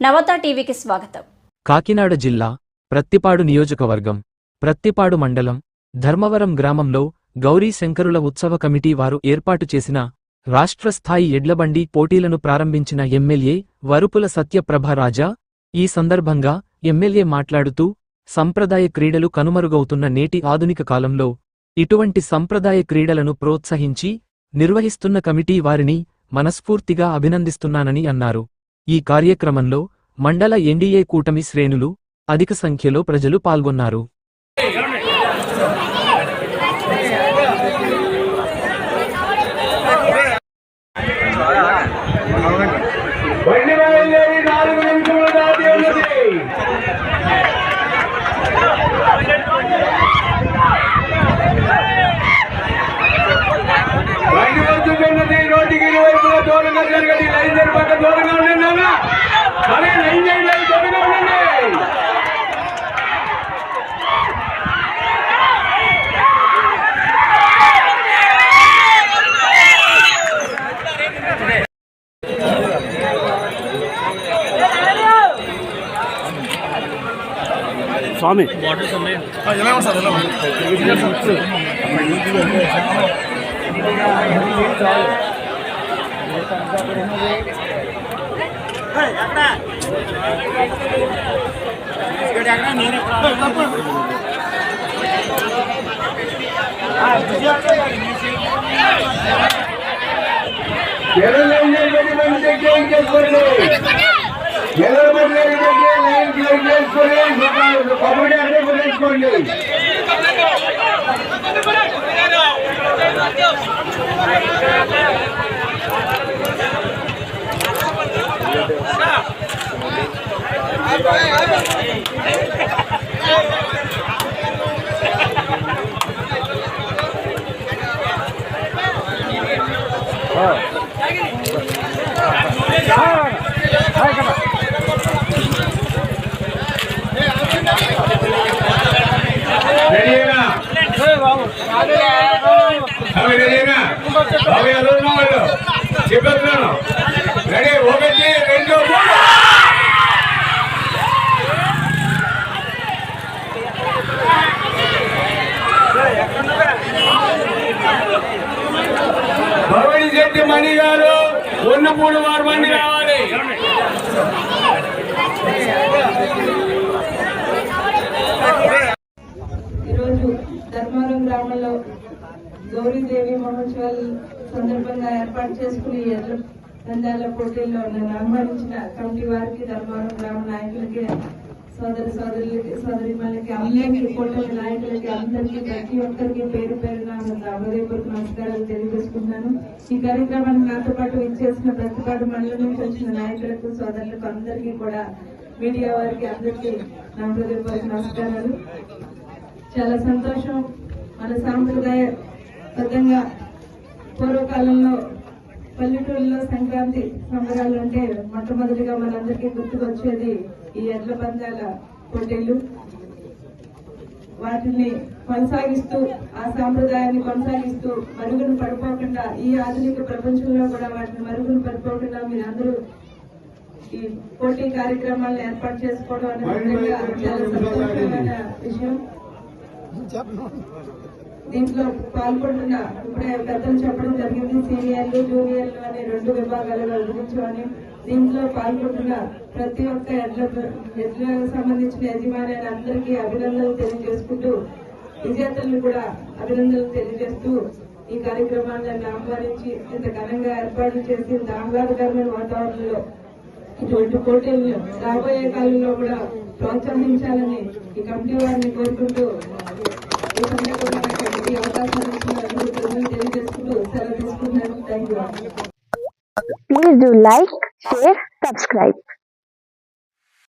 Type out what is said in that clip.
నవత టీవీకి స్వాగతం. కాకినాడ జిల్లా ప్రత్తిపాడు నియోజకవర్గం ప్రత్తిపాడు మండలం ధర్మవరం గ్రామంలో గౌరీ శంకరుల ఉత్సవ కమిటీ వారు ఏర్పాటు చేసిన రాష్ట్రస్థాయి ఎడ్లబండి పోటీలను ప్రారంభించిన ఎమ్మెల్యే వరుపుల సత్యప్రభ రాజా ఈ సందర్భంగా ఎమ్మెల్యే మాట్లాడుతూ సంప్రదాయ క్రీడలు కనుమరుగవుతున్న నేటి ఆధునిక కాలంలో ఇటువంటి సంప్రదాయ క్రీడలను ప్రోత్సహించి నిర్వహిస్తున్న కమిటీ వారిని మనస్ఫూర్తిగా అభినందిస్తున్నానని అన్నారు. ఈ కార్యక్రమంలో మండల ఎన్డీఏ కూటమి శ్రేణులు అధిక సంఖ్యలో ప్రజలు పాల్గొన్నారు. నాలుగు स्वामी। केरल में जो भी बंदे क्यों क्या कर रहे हैं केरल রিপ্লেস করে কমিটি আগে রিপ্লেস করলে হ্যাঁ। భవని శెట్టి మణి గారు ఉన్నపూడి వారు మంది రావాలి. ఈరోజు ధర్మారం గ్రామంలో గౌరీదేవి మహోత్సవాల సందర్భంగా ఏర్పాటు చేసుకుని ఎడ్ల పందాల పోటీల్లో నన్ను ఆహ్వానించిన కమిటీ వారికి ధర్మారం గ్రామ నాయకులకి సోదర సోదరులకి సోదరిమాలకి అందరికీ కూటమి నాయకులకి అందరికీ ప్రతి ఒక్కరికి పేరు పేరు నా హృదయపూర్వక నమస్కారాలు తెలియజేసుకుంటున్నాను. ఈ కార్యక్రమానికి నాతో పాటు ఇచ్చేసిన ప్రతిపాడు మండలం నుంచి వచ్చిన నాయకులకు సోదరులకు అందరికీ కూడా మీడియా వారికి అందరికీ నా హృదయపూర్వక నమస్కారాలు. చాలా సంతోషం. మన సాంప్రదాయబద్ధంగా పూర్వకాలంలో పల్లెటూరులో సంక్రాంతి సంబరాలు అంటే మొట్టమొదటిగా మనందరికీ గుర్తుకొచ్చేది ఈ ఎడ్ల పందాల పోటీలు. వాటిని కొనసాగిస్తూ ఆ సాంప్రదాయాన్ని కొనసాగిస్తూ మరుగున పడిపోకుండా ఈ ఆధునిక ప్రపంచంలో కూడా వాటిని మరుగున పడిపోకుండా మీరందరూ ఈ పోటీ కార్యక్రమాలను ఏర్పాటు చేసుకోవడం అనేది చాలా సంతోషమైన విషయం. దీంట్లో పాల్గొంటున్న ఇప్పుడే పెద్దలు చెప్పడం జరిగింది. సీనియర్లు జూనియర్లు అనే రెండు విభాగాలుగా విభజించమని దీంట్లో పాల్గొంటున్న ప్రతి ఒక్క ఎడ్ల ఎడ్లకు సంబంధించిన యజమాని అందరికీ అభినందనలు తెలియజేసుకుంటూ విజేతలను కూడా అభినందనలు తెలియజేస్తూ ఈ కార్యక్రమాన్ని ఆహ్వానించి ఇంత ఘనంగా ఏర్పాటు చేసి ఆహ్లాదకరమైన వాతావరణంలో ఇటువంటి పోటీలను రాబోయే కాలంలో కూడా ప్రోత్సహించాలని ఈ కమిటీ వారిని కోరుకుంటూ ఈ సందర్భంగా నాకు అవకాశం ఇచ్చినందుకు తెలియజేసుకుంటూ సెలవు తీసుకున్నాను thank you Please do like, share, subscribe.